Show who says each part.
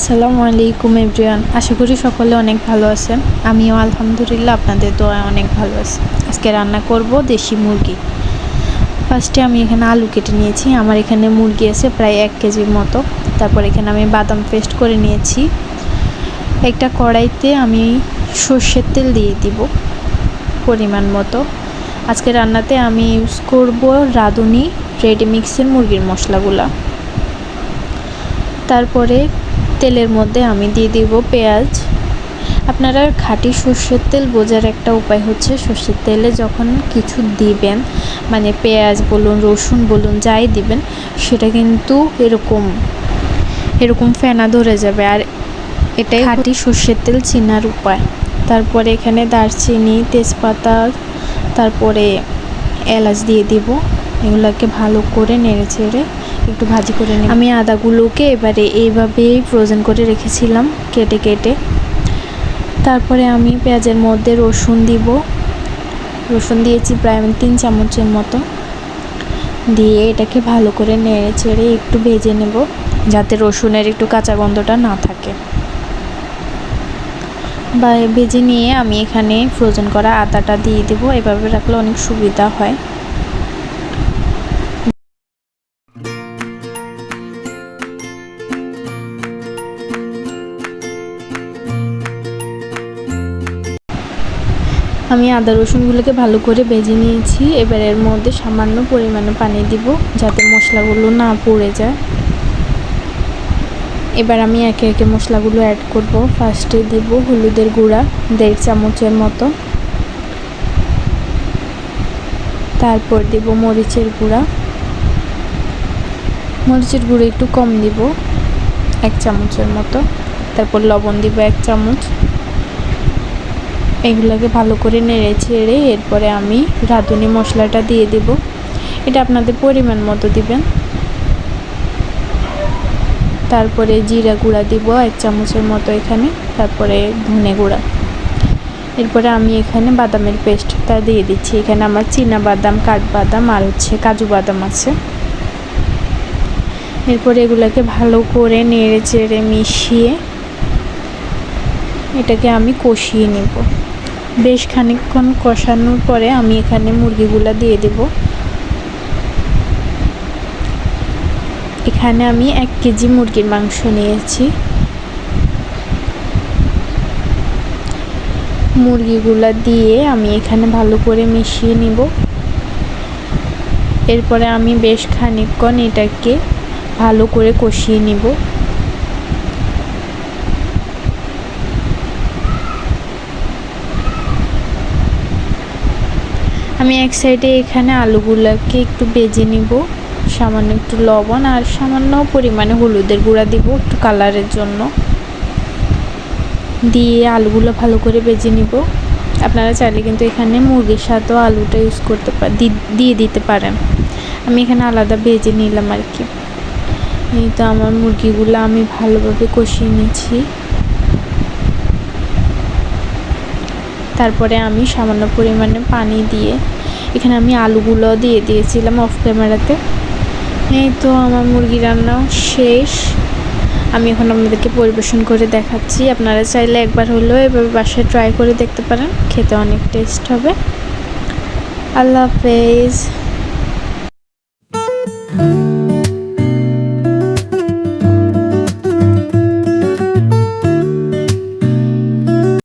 Speaker 1: আসসালামু আলাইকুম, এভরিওয়ান। আশা করি সকলে অনেক ভালো আছেন। আমিও আলহামদুলিল্লাহ, আপনাদের দোয়ায় অনেক ভালো আছি। আজকে রান্না করব দেশি মুরগি। ফার্স্টে আমি এখানে আলু কেটে নিয়েছি। আমার এখানে মুরগি আছে প্রায় এক কেজির মতো। তারপর এখানে আমি বাদাম পেস্ট করে নিয়েছি। একটা কড়াইতে আমি সর্ষের তেল দিয়ে দিব, পরিমাণ মতো। আজকে রান্নাতে আমি ইউজ করব রাঁধুনি রেডি মিক্সের মুরগির মশলাগুলা। তারপরে তেলের মধ্যে আমি দিয়ে দিব পেঁয়াজ। আপনারা খাঁটি সর্ষের তেল বোঝার একটা উপায় হচ্ছে সর্ষের তেলে যখন কিছু দিবেন মানে পেঁয়াজ বলুন রসুন বলুন যাই দিবেন সেটা কিন্তু এরকম এরকম ফেনা ধরে যাবে। আর এটাই খাঁটি সর্ষের তেল চিনার উপায়। তারপরে এখানে দারচিনি তেজপাতা তারপরে এলাচ দিয়ে দিব। এগুলোকে ভালো করে নেড়ে চেড়ে একটু ভাজি করে নিই। আমি আদাগুলোকে এবারে এইভাবেই ফ্রোজেন করে রেখেছিলাম, কেটে কেটে। তারপরে আমি পেঁয়াজের মধ্যে রসুন দিব। রসুন দিয়েছি প্রায় আমি তিন চামচের মতো। দিয়ে এটাকে ভালো করে নেড়ে চেড়ে একটু ভেজে নেব, যাতে রসুনের একটু কাঁচা গন্ধটা না থাকে। বা ভেজে নিয়ে আমি এখানে ফ্রোজেন করা আদাটা দিয়ে দেবো। এভাবে রাখলে অনেক সুবিধা হয়। আমি আদা রসুনগুলোকে ভালো করে ভেজে নিয়েছি। এবার এর মধ্যে সামান্য পরিমাণে পানি দিব যাতে মশলাগুলো না পড়ে যায়। এবার আমি একে একে মশলাগুলো অ্যাড করব। ফার্স্টে দিব হলুদের গুঁড়া, দেড় চামচের মতো। তারপর দিব মরিচের গুঁড়া। মরিচের গুঁড়ো একটু কম দিব, এক চামচের মতো। তারপর লবণ দিব এক চামচ। এগুলোকে ভালো করে নেড়ে ছেড়ে এরপরে আমি রাঁধুনি মশলাটা দিয়ে দেব। এটা আপনাদের পরিমাণ মতো দিবেন। তারপরে জিরা গুঁড়া দিব এক চামচের মতো এখানে, তারপরে ধনে গুঁড়া। এরপরে আমি এখানে বাদামের পেস্টটা দিয়ে দিচ্ছি। এখানে আমার চীনা বাদাম কাঠবাদাম আর হচ্ছে কাজু বাদাম আছে। এরপরে এগুলোকে ভালো করে নেড়ে চেড়ে মিশিয়ে এটাকে আমি কষিয়ে নেব। বেশ খানিকক্ষণ কষানোর পরে আমি এখানে মুরগিগুলা দিয়ে দেব। এখানে আমি এক কেজি মুরগির মাংস নিয়েছি। মুরগিগুলা দিয়ে আমি এখানে ভালো করে মিশিয়ে নিব। এরপরে আমি বেশ খানিকক্ষণ এটাকে ভালো করে কষিয়ে নিব। আমি এক সাইডে এখানে আলুগুলোকে একটু বেজে নিব, সামান্য একটু লবণ আর সামান্য পরিমাণে হলুদের গুঁড়া দিব একটু কালারের জন্য। দিয়ে আলুগুলো ভালো করে বেজে নিব। আপনারা চাইলে কিন্তু এখানে মুরগির সাথেও আলুটা ইউজ করতে পার দিয়ে দিতে পারেন। আমি এখানে আলাদা ভেজে নিলাম আর কি। তো আমার মুরগিগুলো আমি ভালোভাবে কষিয়ে নিচ্ছি। তারপরে আমি সামান্য পরিমাণে পানি দিয়ে, এখানে আমি আলুগুলো দিয়ে দিয়েছিলাম অফ ক্যামেরাতে এই তো আমার মুরগি রান্না শেষ। আমি এখন আপনাদেরকে পরিবেশন করে দেখাচ্ছি। আপনারা চাইলে একবার হলেও এভাবে বাসায় ট্রাই করে দেখতে পারেন। খেতে অনেক টেস্ট হবে। আল্লাহ হাফেজ।